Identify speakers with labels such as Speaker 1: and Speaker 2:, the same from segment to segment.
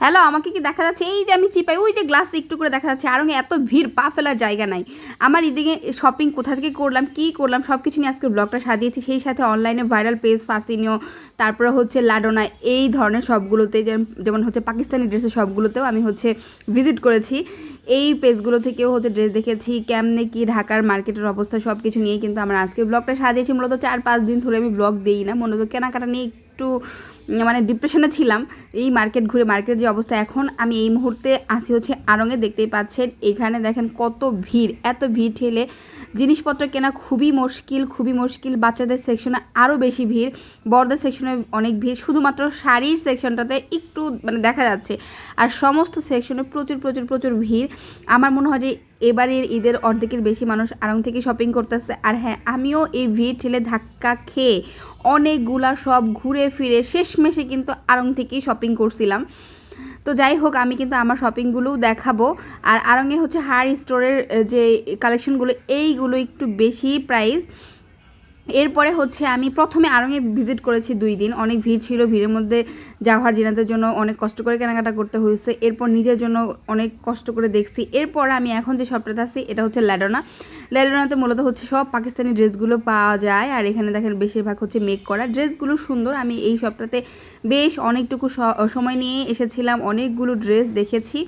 Speaker 1: Hello আমাকে কি দেখা যাচ্ছে? এই যে আমি চিপাই, ওই যে গ্লাস একটু করে দেখা যাচ্ছে। আরও এত ভিড়, পা ফেলার জায়গা নাই। আমার এদিকে শপিং কোথা থেকে করলাম, কি করলাম সব কিছু নিয়ে আজকে ব্লগটা সাজিয়েছি। সেই সাথে অনলাইনে ভাইরাল পেজ ফাসিনিও তারপরে হচ্ছে লাডোনা এই ধরনের সবগুলোতে যেমন হচ্ছে পাকিস্তানি ড্রেসের সবগুলোতেও আমি হচ্ছে ভিজিট করেছি। এই পেজগুলো থেকেও হচ্ছে ড্রেস দেখেছি, কেমনে কি ঢাকার মার্কেটের অবস্থা সব কিছু নিয়ে। কিন্তু আমার আজকের ব্লগটা সাজিয়েছি, মূলত চার পাঁচ দিন ধরে আমি ব্লগ দিই না। মূলত কেনাকাটা নিয়ে একটু মানে ডিপ্রেশনে ছিলাম, এই মার্কেট ঘুরে মার্কেট যে অবস্থা, এখন আমি এই মুহূর্তে আসি হচ্ছে আড়ঙে দেখতেই পাচ্ছেন। এখানে দেখেন কত ভিড়, এত ভিড় ঠেলে। জিনিসপত্র কেনা খুবই মুশকিল খুবই মুশকিল। বাচ্চাদের সেকশনে আরও বেশি ভিড়, বড়দের সেকশনে অনেক ভিড়। শুধুমাত্র শাড়ির সেকশনটাতে একটু মানে দেখা যাচ্ছে। আর সমস্ত সেকশনে প্রচুর প্রচুর প্রচুর ভিড়। আমার মনে হয় যে এবারের ঈদের অর্ধেকের বেশি মানুষ আড়ং থেকে শপিং করতেছে। আর হ্যাঁ আমিও এই ভিড় ঠেলে ধাক্কা খেয়ে অনেকগুলা সব ঘুরে ফিরে শেষমেশে কিন্তু আড়ং থেকেই শপিং করছিলাম। তো যাই হোক, আমি কিন্তু আমার শপিংগুলোও দেখাবো। আর আড়ংয়ে হচ্ছে হার স্টোরের যে কালেকশনগুলো এইগুলো একটু বেশি প্রাইস এরপরে হচ্ছে আমি প্রথমে আরঙে ভিজিট করেছি দুই দিন। অনেক ভিড় ছিল, ভিড়ের মধ্যে জাহার জিনাদের জন্য অনেক কষ্ট করে কেনাকাটা করতে হয়েছে। এরপর নিজের জন্য অনেক কষ্ট করে দেখছি। এরপর আমি এখন যে শপটাতে আছি, এটা হচ্ছে ল্যাডোনা। ল্যাডোনাতে মূলত হচ্ছে সব পাকিস্তানি ড্রেসগুলো পাওয়া যায়। আর এখানে দেখেন বেশিরভাগ হচ্ছে মেক করা। ড্রেসগুলো সুন্দর। আমি এই শপটাতে বেশ অনেকটুকু সময় নিয়ে এসেছিলাম। অনেকগুলো ড্রেস দেখেছি।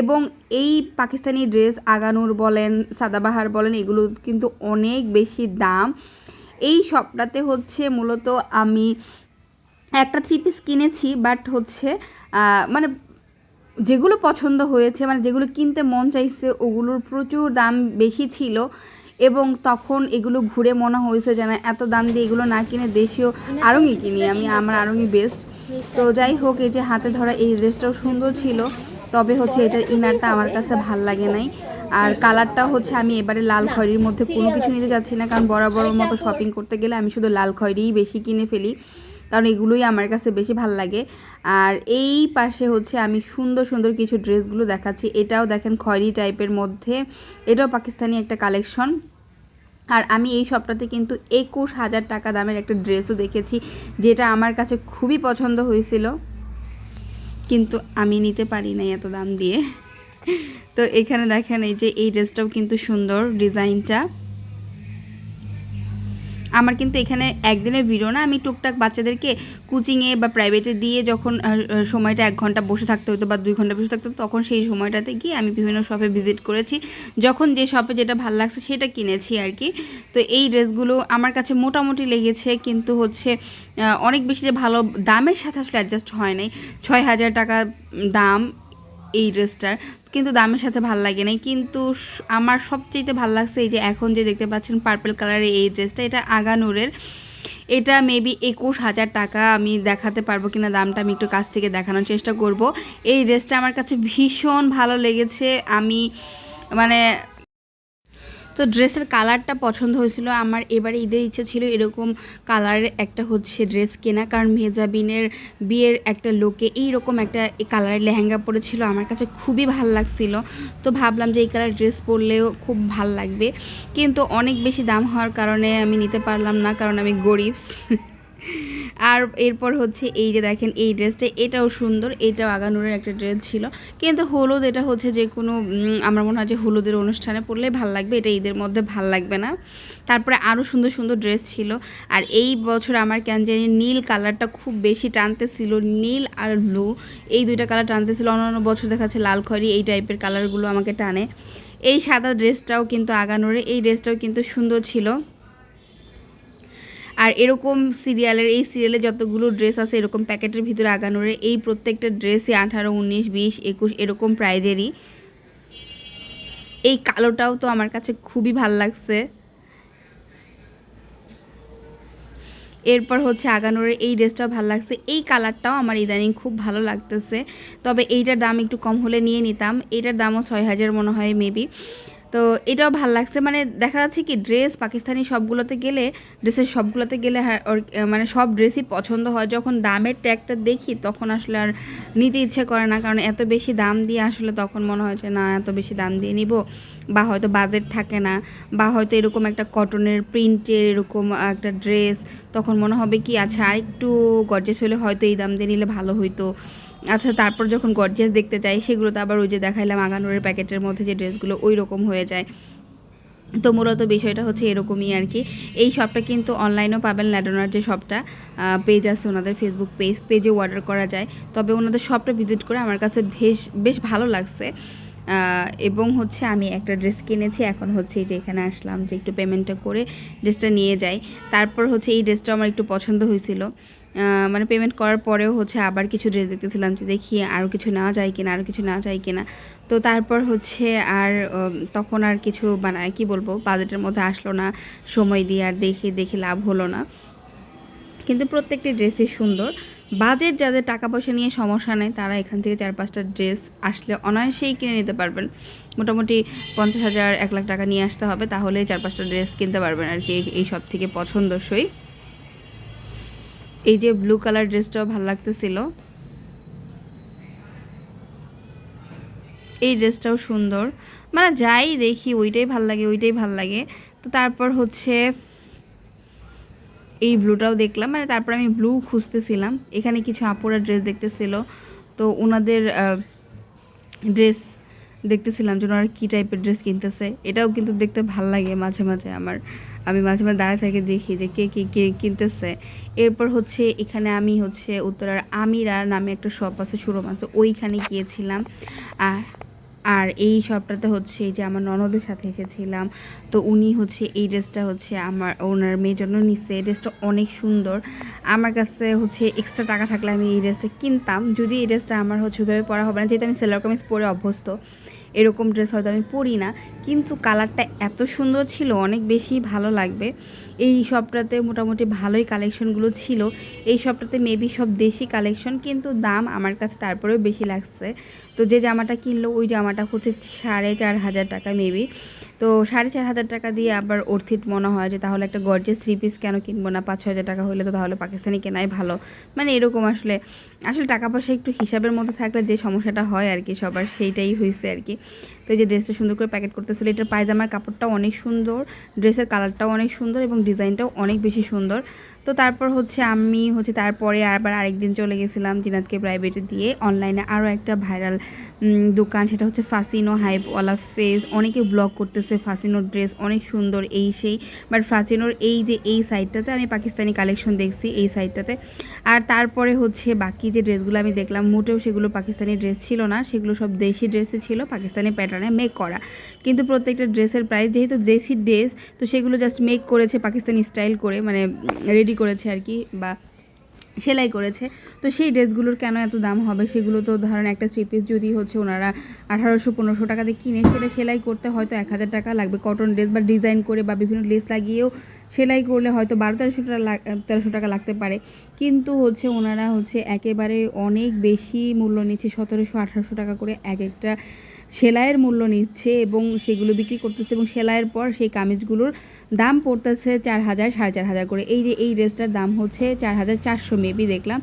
Speaker 1: এবং এই পাকিস্তানি ড্রেস আগানুর বলেন, সাদাবাহার বলেন, এগুলো কিন্তু অনেক বেশি দাম। এই শপটাতে হচ্ছে মূলত আমি একটা থ্রি পিস কিনেছি বাট হচ্ছে মানে যেগুলো পছন্দ হয়েছে মানে যেগুলো কিনতে মন চাইছে, ওগুলোর প্রচুর দাম বেশি ছিল এবং তখন এগুলো ঘুরে মনে হয়েছে যে না, এত দাম দিয়ে এগুলো না কিনে দেশীয় আরঙই কিনি, আমি আমার আরঙই বেস্ট তো যাই হোক, এই যে হাতে ধরা এই ড্রেসটাও সুন্দর ছিল, তবে হচ্ছে এটার ইনারটা আমার কাছে ভালো লাগে নাই। আর কালারটা হচ্ছে আমি এবারে লাল খয়েরির মধ্যে কোনো কিছু নিতে যাচ্ছি না কারণ বরাবর মতো শপিং করতে গেলে আমি শুধু লাল খয়েরিই বেশি কিনে ফেলি কারণ এগুলোই আমার কাছে বেশি ভালো লাগে। আর এই পাশে হচ্ছে আমি সুন্দর সুন্দর কিছু ড্রেসগুলো দেখাচ্ছি। এটাও দেখেন খয়েরি টাইপের মধ্যে। এটাও পাকিস্তানি একটা কালেকশন আর আমি এই শপটাতে কিন্তু একুশ হাজার টাকা দামের একটা ড্রেসও দেখেছি যেটা আমার কাছে খুবই পছন্দ হয়েছিল। কিন্তু আমি নিতে পারি না এত দাম দিয়ে। তো এখানে দেখেন এই যে এই ড্রেসটাও কিন্তু সুন্দর ডিজাইনটা। আমার কিন্তু এখানে একদিনের ভিডিও না, আমি টুকটাক বাচ্চাদেরকে কোচিংয়ে বা প্রাইভেটে দিয়ে যখন সময়টা এক ঘণ্টা বসে থাকতে হতো বা দুই ঘণ্টা বসে থাকতে তখন সেই সময়টাতে গিয়ে আমি বিভিন্ন শপে ভিজিট করেছি। যখন যে শপে যেটা ভালো লাগছে সেটা কিনেছি আর কি তো এই ড্রেসগুলো আমার কাছে মোটামুটি লেগেছে, কিন্তু হচ্ছে অনেক বেশি যে ভালো দামের সাথে আসলে অ্যাডজাস্ট হয় নাই। ছয় হাজার টাকা দাম এই ড্রেসটার। কিন্তু দামের সাথে ভালো লাগে নাই। কিন্তু আমার সবচেয়ে ভালো লাগছে এই যে এখন যে দেখতে পাচ্ছেন পার্পল কালারের এই ড্রেসটা, এটা আগানুরের। এটা মেবি একুশ হাজার টাকা আমি দেখাতে পারব কিনা, দামটা আমি একটু কাছ থেকে দেখানোর চেষ্টা করব। এই ড্রেসটা আমার কাছে ভীষণ ভালো লেগেছে। আমি মানে তো ড্রেসের কালারটা পছন্দ হয়েছিল। আমার এবারে ঈদের ইচ্ছে ছিল এরকম কালারের একটা হচ্ছে ড্রেস কেনা, কারণ মেজাবিনের বিয়ের একটা লোকে এইরকম একটা কালারের লেহেঙ্গা পরেছিল, আমার কাছে খুবই ভালো লাগছিল। তো ভাবলাম যে এই কালার ড্রেস পরলেও খুব ভালো লাগবে। কিন্তু অনেক বেশি দাম হওয়ার কারণে আমি নিতে পারলাম না, কারণ আমি গরিব। আর এরপর হচ্ছে এই যে দেখেন, এই ড্রেসটা, এটাও সুন্দর, এটাও আগানুরের একটা ড্রেস ছিল। কিন্তু হলুদ, এটা হচ্ছে যে কোনো আমার মনে হয় যে হলুদের অনুষ্ঠানে পরলে ভালো লাগবে, এটা ঈদের মধ্যে ভালো লাগবে না। তারপরে আরও সুন্দর সুন্দর ড্রেস ছিল। আর এই বছর আমার কেন জানি নীল কালারটা খুব বেশি টানতেছিল, নীল আর ব্লু। এই দুইটা কালার টানতেছিল, অন্যান্য বছর দেখা যাচ্ছে লাল খয়েরি, এই টাইপের কালারগুলো আমাকে টানে। এই সাদা ড্রেসটাও কিন্তু আগানোরে এই ড্রেসটাও কিন্তু সুন্দর ছিল। আর এরকম সিরিয়ালের এই সিরিয়ালে যতগুলো ড্রেস আছে, এরকম প্যাকেটের ভিতরে আগানোরে এই প্রত্যেকটা ড্রেসই আঠারো, উনিশ, বিশ, একুশ, এরকম প্রাইজেরই এই কালোটাও তো আমার কাছে খুবই ভালো লাগছে। এরপর হচ্ছে আগানোর এই ড্রেসটাও ভালো লাগছে। এই কালারটাও আমার ইদানিং খুব ভালো লাগতেছে। তবে এইটার দাম একটু কম হলে নিয়ে নিতাম। এইটার দামও ছয় হাজার মনে হয় মেবি তো এটাও ভালো লাগছে। মানে দেখা যাচ্ছে কি ড্রেস পাকিস্তানি সবগুলোতে গেলে ড্রেসের সবগুলোতে গেলে হ্যাঁ, মানে সব ড্রেসই পছন্দ হয়। যখন দামের ট্যাগটা দেখি তখন আসলে আর নিতে ইচ্ছে করে না। কারণ এত বেশি দাম দিয়ে আসলে তখন মনে হয় যে না এত বেশি দাম দিয়ে নিব। বা হয়তো বাজেট থাকে না। বা হয়তো এরকম একটা কটনের প্রিন্টের এরকম একটা ড্রেস তখন মনে হবে কি আচ্ছা আরেকটু গর্জেস হলে হয়তো এই দাম দিয়ে নিলে ভালো হইতো। আচ্ছা তারপর যখন গর্জিয়াস দেখতে চাই সেগুলো তো আবার ওই যে দেখাইলাম আগানোরের প্যাকেটের মধ্যে যে ড্রেসগুলো ওই রকম হয়ে যায়। তো মূলত বিষয়টা হচ্ছে এরকমই আর কি। এই শপটা কিন্তু অনলাইনেও পাবেন ল্যাডোনার যে শপটা পেজ আছে ওনাদের ফেসবুক পেজ পেজে অর্ডার করা যায়। তবে ওনাদের শপটা ভিজিট করে আমার কাছে বেশ বেশ ভালো লাগছে। এবং হচ্ছে আমি একটা ড্রেস কিনেছি, এখন হচ্ছে যে এখানে আসলাম যে একটু পেমেন্টটা করে ড্রেসটা নিয়ে যাই। তারপর হচ্ছে এই ড্রেসটা আমার একটু পছন্দ হয়েছিল। মানে পেমেন্ট করার পরেও হচ্ছে আবার কিছু ড্রেস দেখতেছিলাম যে দেখি আরও কিছু নেওয়া যায় কিনা আরও কিছু নেওয়া যায় কিনা। তো তারপর হচ্ছে আর তখন আর কিছু মানে কি বলব বাজেটের মধ্যে আসলো না। সময় দিয়ে আর দেখে দেখে লাভ হলো না। কিন্তু প্রত্যেকটি ড্রেসই সুন্দর। বাজেট যাদের টাকা পয়সা নিয়ে সমস্যা নেই, তারা এখান থেকে চার পাঁচটা ড্রেস আসলে অনায়াসেই কিনে নিতে পারবেন। মোটামুটি পঞ্চাশ হাজার, এক লাখ টাকা নিয়ে আসতে হবে তাহলে চার পাঁচটা ড্রেস কিনতে পারবেন আর কি, এই- সব থেকে পছন্দসই। এই যে ব্লু কালার ড্রেসটাও ভালো লাগতেছিল। এই ড্রেসটাও সুন্দর। মানে যাই দেখি, ওইটাই ভালো লাগে, ওইটাই ভালো লাগে। তো তারপর হচ্ছে এই ব্লুটাও দেখলাম। মানে তারপর আমি ব্লু খুঁজতেছিলাম। এখানে কিছু আপুরা ড্রেস দেখতেছিল। তো ওনাদের ড্রেস দেখতেছিলাম যে ওনারা কী টাইপের ড্রেস কিনতেছে। এটাও কিন্তু দেখতে ভালো লাগে মাঝে মাঝে আমার। আমি মাঝে মাঝে দাঁড়িয়ে থেকে দেখি যে কে কী, কে কিনতেছে। এরপর হচ্ছে এখানে আমি হচ্ছে উত্তরার আমিরা নামে একটা শপ আছে শোরুম আছে, ওইখানে গিয়েছিলাম। আর আর এই শপটাতে হচ্ছে যে আমার ননদের সাথে এসেছিলাম। তো উনি হচ্ছে এই ড্রেসটা হচ্ছে আমার ওনার মেয়ের জন্য নিচ্ছে এই ড্রেসটা অনেক সুন্দর। আমার কাছে হচ্ছে এক্সট্রা টাকা থাকলে আমি এই ড্রেসটা কিনতাম। যদি এই ড্রেসটা আমার হচ্ছে ওইভাবে পরা হবে না, যেহেতু আমি সেলার কামিজ পরে অভ্যস্ত। এরকম ড্রেস হয়তো আমি পরি না, কিন্তু কালারটা এত সুন্দর ছিল, অনেক বেশি ভালো লাগবে। এই শপটাতে মোটামুটি ভালোই কালেকশনগুলো ছিল। এই শপটাতে মেবি সব দেশি কালেকশন কিন্তু দাম আমার কাছে তারপরেও বেশি লাগছে। তো যে জামাটা কিনলো, ওই জামাটা হচ্ছে সাড়ে চার হাজার টাকা মেবি তো সাড়ে চার হাজার টাকা দিয়ে আবার অর্থিত মনে হয় যে, তাহলে একটা গর্জেস থ্রি পিস কেন কিনবো না? পাঁচ ছ হাজার টাকা হলে তো তাহলে পাকিস্তানি কেনাই ভালো। মানে এরকম আসলে। আসলে টাকা পয়সা একটু হিসাবের মধ্যে থাকলে যে সমস্যাটা হয় আর কি সবার, সেইটাই হয়েছে আর কি। তো এই যে ড্রেসটা সুন্দর করে প্যাকেট করতেছিল, এটার পায়জামার কাপড়টাও অনেক সুন্দর ড্রেসের কালারটাও অনেক সুন্দর এবং ডিজাইনটাও অনেক বেশি সুন্দর। তো তারপর হচ্ছে আমি হচ্ছে তারপরে আবার আরেকদিন চলে গেছিলাম জিনাতকে প্রাইভেটে দিয়ে। অনলাইনে আরও একটা ভাইরাল দোকান, সেটা হচ্ছে ফাসিনো হাইপওয়ালা ফেস অনেকে ব্লগ করতেছে ফাসিনোর ড্রেস অনেক সুন্দর, এই সেই। বাট ফাসিনোর এই যে, এই সাইডটাতে আমি পাকিস্তানি কালেকশন দেখছি এই সাইডটাতে আর তারপরে হচ্ছে বাকি যে ড্রেসগুলো আমি দেখলাম, মোটেও সেগুলো পাকিস্তানি ড্রেস ছিল না। সেগুলো সব দেশি ড্রেসে ছিল, পাকিস্তানি প্যাটার্নে মেক করা। কিন্তু প্রত্যেকটা ড্রেসের প্রাইস যেহেতু দেশি ড্রেস তো সেগুলো জাস্ট মেক করেছে পাকিস্তানি স্টাইল করে মানে রেডি করেছে আর কি বা সেলাই করেছে। তো সেই ড্রেসগুলোর কেন এত দাম হবে? সেগুলো তো ধরেন একটা থ্রি পিস যদি হচ্ছে ওনারা আঠারোশো, পনেরোশো টাকাতে কিনে সেটা সেলাই করতে হয়তো এক হাজার টাকা লাগবে। কটন ড্রেস বা ডিজাইন করে বা বিভিন্ন লেস লাগিয়েও সেলাই করলে হয়তো বারো, তেরোশো টাকা তেরোশো টাকা লাগতে পারে। কিন্তু হচ্ছে ওনারা হচ্ছে একেবারে অনেক বেশি মূল্য নিচ্ছে সতেরোশো, আঠারোশো টাকা করে এক একটা সেলাইয়ের মূল্য নিচ্ছে এবং সেগুলো বিক্রি করতেছে এবং সেলাইয়ের পর সেই কামিজগুলোর দাম পড়তেছে চার হাজার, সাড়ে চার হাজার করে। এই যে এই ড্রেসটার দাম হচ্ছে চার হাজার চারশো মেবি দেখলাম।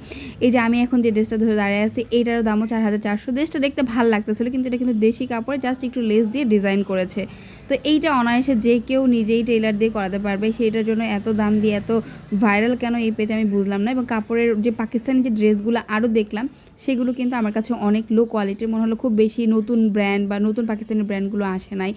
Speaker 1: এই যে আমি এখন যে ড্রেসটা ধরে দাঁড়িয়ে আছি, এইটারও দামও চার হাজার চারশো। ড্রেসটা দেখতে ভালো লাগতেছিল, কিন্তু এটা কিন্তু দেশি কাপড়ে, জাস্ট একটু লেস দিয়ে ডিজাইন করেছে। তো এইটা অনায়াসে যে কেউ নিজেই টেলার দিয়ে করাতে পারবে, সেইটার জন্য এত দাম দিয়ে, এত ভাইরাল কেন এই পেজ আমি বুঝলাম না। এবং কাপড়ের যে পাকিস্তানি যে ড্রেসগুলো আরও দেখলাম সেগুলো কিন্তু আমার কাছে অনেক লো কোয়ালিটির মনে হলো খুব বেশি নতুন ব্র্যান্ড বা নতুন পাকিস্তানি ব্র্যান্ডগুলো আসে নাই,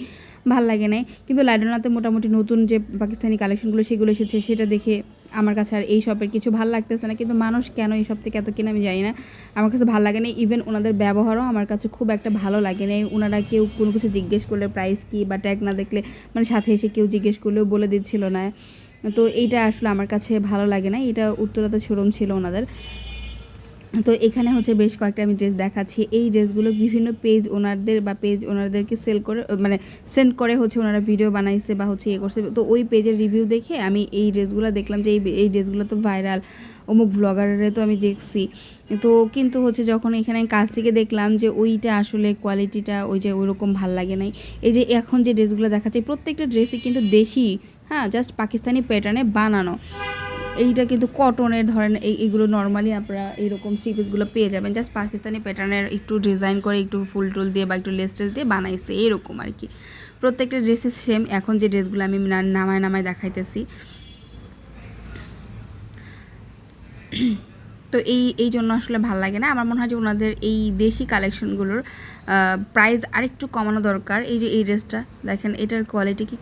Speaker 1: ভালো লাগে নাই। কিন্তু লাইডোনাতে মোটামুটি নতুন যে পাকিস্তানি কালেকশনগুলো সেগুলো এসেছে, সেটা দেখে আমার কাছে আর এই শপের কিছু ভালো লাগতেছে না। কিন্তু মানুষ কেন এই সব থেকে এত কিনে আমি জানি না। আমার কাছে ভালো লাগে না ইভেন ওনাদের ব্যবহারও আমার কাছে খুব একটা ভালো লাগে না ওনারা কেউ কোনো কিছু জিজ্ঞেস করলে প্রাইস কী বা ট্যাগ না দেখলে মানে সাথে এসে কেউ জিজ্ঞেস করলেও বলে দিচ্ছিল না। তো এইটা আসলে আমার কাছে ভালো লাগে না এটা উত্তরাতে শোরুম ছিল ওনাদের। তো এখানে হচ্ছে বেশ কয়েকটা আমি ড্রেস দেখাচ্ছি। এই ড্রেসগুলো বিভিন্ন পেজ ওনারদের বা পেজ ওনারদেরকে সেল করে মানে সেন্ড করে হচ্ছে ওনারা ভিডিও বানাইছে বা হচ্ছে ইয়ে করছে। তো ওই পেজের রিভিউ দেখে আমি এই ড্রেসগুলো দেখলাম যে এই এই ড্রেসগুলো তো ভাইরাল অমুক ব্লগারের তো আমি দেখছি। তো কিন্তু হচ্ছে যখন এখানে কাজ থেকে দেখলাম যে ওইটা আসলে কোয়ালিটিটা ওই যে ওইরকম ভালো লাগে নাই, এই যে এখন যে ড্রেসগুলো দেখাচ্ছে, প্রত্যেকটা ড্রেসই কিন্তু দেশি হ্যাঁ জাস্ট পাকিস্তানি প্যাটার্নে বানানো। এইটা কিন্তু কটনের ধরেন এই, এগুলো নর্মালি আপনারা এইরকম থ্রি পিসগুলো পেয়ে যাবেন। জাস্ট পাকিস্তানি প্যাটার্নের একটু ডিজাইন করে একটু ফুল টুল দিয়ে বা একটু লেস টেস দিয়ে বানাইছে, এরকম আর কি। প্রত্যেকটা ড্রেসের সেম এখন যে ড্রেসগুলো আমি নামায় নামায় দেখাইতেছি। তো এই এই জন্য আসলে ভালো লাগে না। আমার মনে হয় যে ওনাদের এই দেশি কালেকশনগুলোর প্রাইস আরেকটু কমানো দরকার। এই যে এই ড্রেসটা দেখেন এটার কোয়ালিটি কি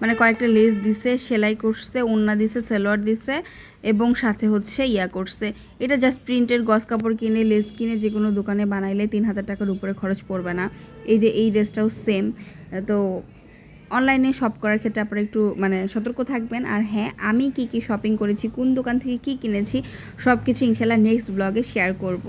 Speaker 1: মানে কয়েকটা লেস দিছে, সেলাই করছে ওন্না দিছে, সেলোয়ার দিছে এবং সাথে হচ্ছে ইয়া করছে। এটা জাস্ট প্রিন্টের গস কাপড় কিনে লেস কিনে যে কোনো দোকানে বানাইলে তিন হাজার টাকার উপরে খরচ পড়বে না। এই যে এই ড্রেসটাও সেম তো অনলাইনে শপ করার ক্ষেত্রে আপনারা একটু মানে সতর্ক থাকবেন। আর হ্যাঁ আমি কি কি শপিং করেছি, কোন দোকান থেকে কি কিনেছি সব কিছু ইনশাল্লাহ নেক্সট ব্লগে শেয়ার করব।